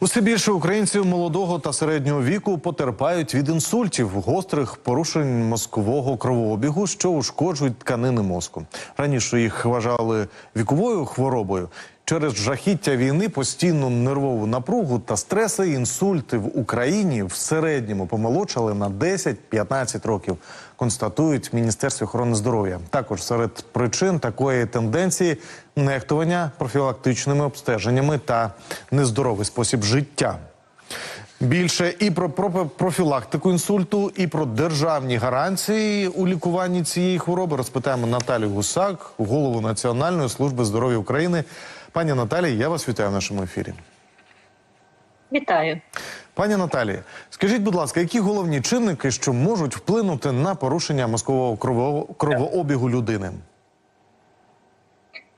Усе більше українців молодого та середнього віку потерпають від інсультів, гострих порушень мозкового кровообігу, що ушкоджують тканини мозку. Раніше їх вважали віковою хворобою. Через жахіття війни, постійну нервову напругу та стреси інсульти в Україні в середньому помолодшали на 10-15 років. Констатують в Міністерстві охорони здоров'я. Також серед причин такої тенденції нехтування профілактичними обстеженнями та нездоровий спосіб життя. Більше і про, про профілактику інсульту, і про державні гарантії у лікуванні цієї хвороби розпитаємо Наталію Гусак, голову Національної служби здоров'я України. Пані Наталії, я вас вітаю в нашому ефірі. Вітаю. Пані Наталії, скажіть, будь ласка, які головні чинники, що можуть вплинути на порушення мозкового крово- кровообігу людини?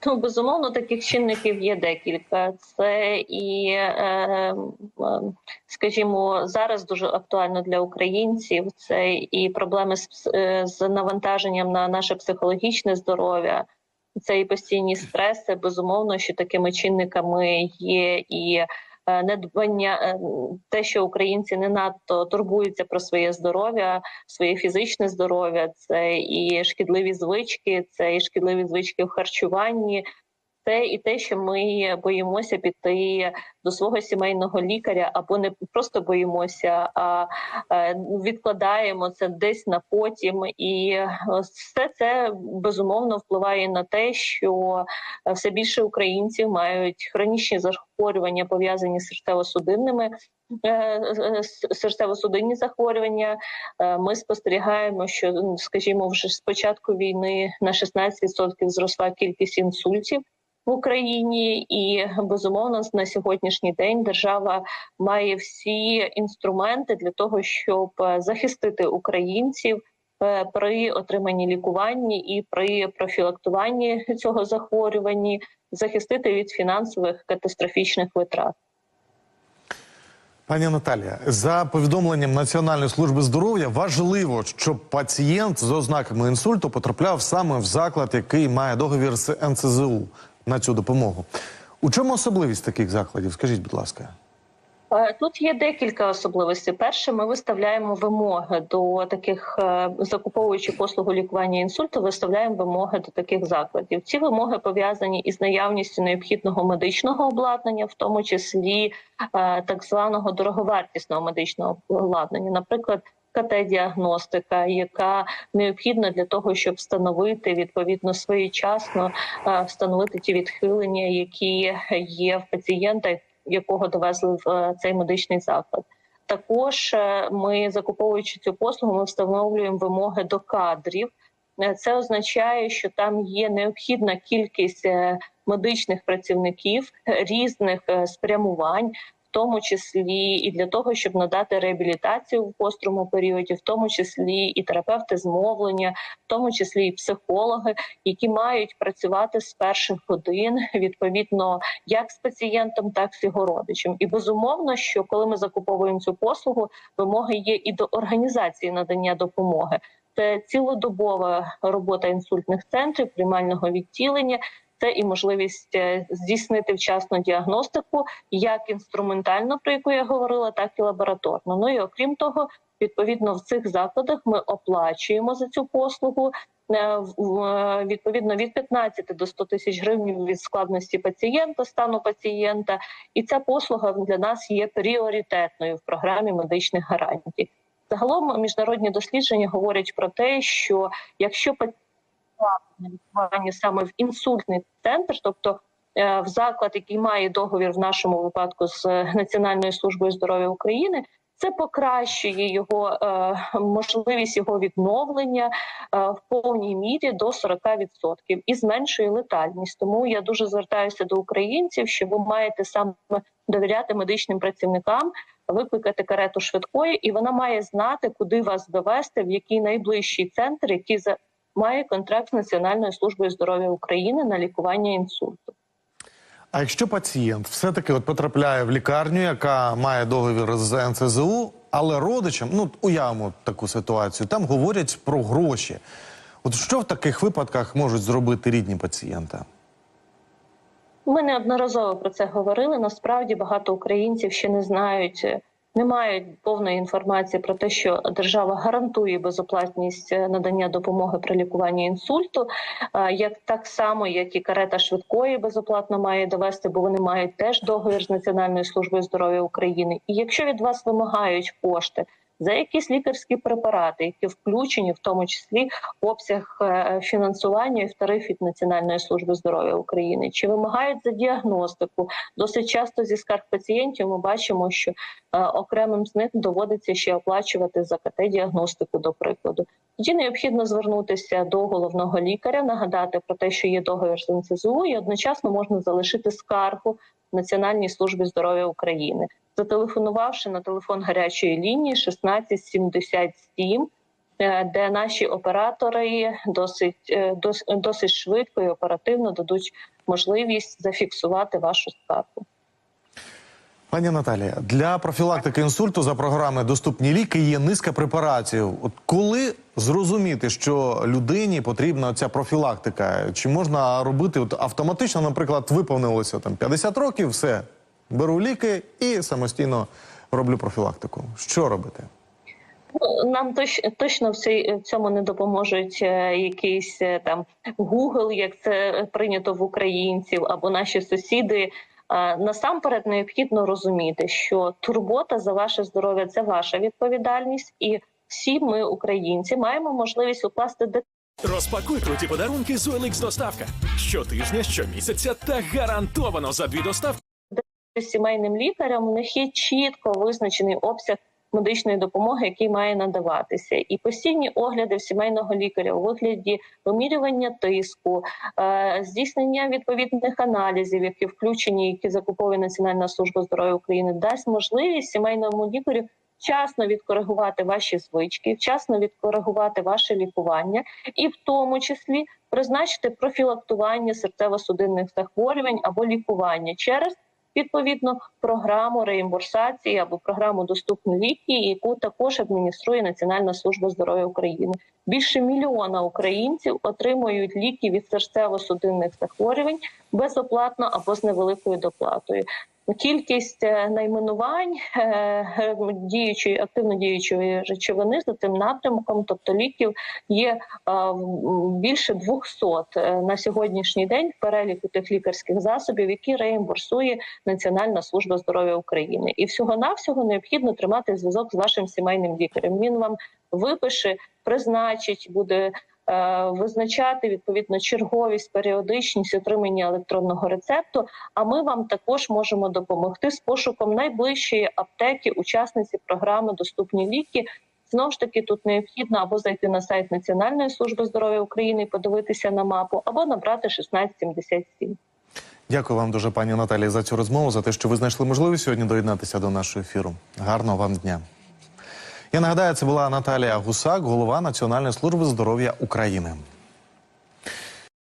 Ну, безумовно, таких чинників є декілька. Це і, е, е, скажімо, зараз дуже актуально для українців. Це і проблеми з, е, з навантаженням на наше психологічне здоров'я. Це і постійні стреси. Безумовно, що такими чинниками є і е, недбання, е, те, що українці не надто турбуються про своє здоров'я, своє фізичне здоров'я, це і шкідливі звички, це і шкідливі звички в харчуванні. Це і те, що ми боїмося піти до свого сімейного лікаря, або не просто боїмося, а е, відкладаємо це десь на потім. І е, все це безумовно впливає на те, що е, все більше українців мають хронічні захворювання, пов'язані з серцево-судинними серцево-судинні захворювання. Ми спостерігаємо, що, скажімо, вже з початку війни на 16% зросла кількість інсультів. В Україні і безумовно на сьогоднішній день держава має всі інструменти для того, щоб е, захистити українців е, при отриманні лікування і при профілактуванні цього захворювання, захистити від фінансових катастрофічних витрат. Пані Наталія, за повідомленням Національної служби здоров'я важливо, щоб пацієнт з ознаками інсульту потрапляв саме в заклад, який має договір з НЦЗУ на цю допомогу. У чому особливість таких закладів? Скажіть, будь ласка. Е, Тут є декілька особливостей. Перше, ми виставляємо вимоги до таких е, закуповуючи послугу лікування інсульту, виставляємо вимоги до таких закладів. Ці вимоги пов'язані із наявністю необхідного медичного обладнання, в тому числі е, так званого дороговартісного медичного обладнання, наприклад. КТ-діагностика, яка необхідна для того, щоб встановити відповідно своєчасно встановити ті відхилення, які є в пацієнта, якого довезли в е, цей медичний заклад. Також е, ми закуповуючи цю послугу, ми встановлюємо вимоги до кадрів. Е, Це означає, що там є необхідна кількість медичних працівників різних спрямувань. Тому числі і для того, щоб надати реабілітацію в гострому періоді, в тому числі і терапевти змовлення, в тому числі і психологи, які мають працювати з перших годин відповідно як з пацієнтом, так і з його родичем. І безумовно, що коли ми закуповуємо цю послугу, вимоги є і до організації надання допомоги. Це цілодобова робота інсультних центрів, приймального відділення. Це і можливість е, здійснити вчасну діагностику, як інструментально, про яку я говорила, так і лабораторно. Ну і окрім того, відповідно в цих закладах ми оплачуємо за цю послугу е, е, відповідно від 15 до 100 тисяч гривень від складності пацієнта, стану пацієнта, і ця послуга для нас є пріоритетною в програмі медичних гарантій. Загалом міжнародні дослідження говорять про те, що якщо на лікування саме в інсультний центр, тобто е, в заклад, який має договір в нашому випадку з е, Національною службою здоров'я України. Це покращує його е, можливість його відновлення в повній мірі до 40% і зменшує летальність. Тому я дуже звертаюся до українців, що ви маєте саме довіряти медичним працівникам, викликати карету швидкої, і вона має знати, куди вас довести, в який найближчий центр, який за має контракт з Національною службою здоров'я України на лікування інсульту. А якщо пацієнт все-таки от потрапляє в лікарню, яка має договір з НЦЗУ, але родичам, ну уявимо таку ситуацію, там говорять про гроші. От що в таких випадках можуть зробити рідні пацієнта? Ми неодноразово про це говорили. Насправді багато українців ще не знають, е, не мають повної інформації про те, що держава гарантує безоплатність е, надання допомоги при лікуванні інсульту, е, як так само, як і карета швидкої безоплатно має довести, бо вони мають теж договір з Національною службою здоров'я України. І якщо від вас вимагають кошти. За якісь лікарські препарати, які включені, в тому числі обсяг е, фінансування і в тариф від Національної служби здоров'я України, чи вимагають за діагностику? Досить часто зі скарг пацієнтів ми бачимо, що е, окремим з них доводиться ще оплачувати за КТ-діагностику, до прикладу. Тоді необхідно звернутися до головного лікаря, нагадати про те, що є договір з НСЗУ, і одночасно можна залишити скаргу Національній службі здоров'я України, зателефонувавши на телефон гарячої лінії 1677, е, де наші оператори досить е, досить швидко і оперативно дадуть можливість зафіксувати вашу скаргу. Пані Наталія, для профілактики інсульту за програми Доступні ліки є низка препаратів. От коли зрозуміти, що людині потрібна ця профілактика? Чи можна робити от автоматично, наприклад, виповнилося там 50 років, все беру ліки і самостійно роблю профілактику. Що робити? Ну, Нам точ, точно в, цьому не допоможуть е, якийсь е, там Google, як це прийнято в українців, або наші сусіди. Насамперед необхідно розуміти, що турбота за ваше здоров'я це ваша відповідальність, і всі ми, українці, маємо можливість укласти Розпакуй круті подарунки з OLX доставка щотижня, щомісяця та гарантовано за дві доставки. сімейним лікарям У них є чітко визначений обсяг медичної допомоги, який має надаватися, і постійні огляди в сімейного лікаря у вигляді вимірювання тиску, е, здійснення відповідних аналізів, які включені, які закуповує Національна служба здоров'я України, дасть можливість сімейному лікарю. Вчасно відкоригувати ваші звички, вчасно відкоригувати ваше лікування, і в тому числі призначити профілактування серцево-судинних захворювань або лікування через відповідно програму реімбурсації або програму доступні ліки, яку також адмініструє Національна служба здоров'я України. Більше мільйона українців отримують ліки від серцево-судинних захворювань безоплатно або з невеликою доплатою. Кількість е, найменувань е, е, діючої активно діючої речовини за цим напрямком, тобто ліків, є більше 200 е, на сьогоднішній день в переліку тих лікарських засобів, які реімбурсує Національна служба здоров'я України. І всього навсього необхідно тримати зв'язок з вашим сімейним лікарем. Він вам випише, призначить, буде визначати відповідно черговість, періодичність отримання електронного рецепту. А ми вам також можемо допомогти з пошуком найближчої аптеки, учасниці програми Доступні ліки. Знову ж таки, тут необхідно або зайти на сайт Національної служби здоров'я України і подивитися на мапу, або набрати 1677. Дякую вам дуже, пані Наталії, за цю розмову, за те, що ви знайшли можливість сьогодні доєднатися до нашого ефіру. Гарного вам дня. Я нагадаю, це була Наталія Гусак, голова Національної служби здоров'я України.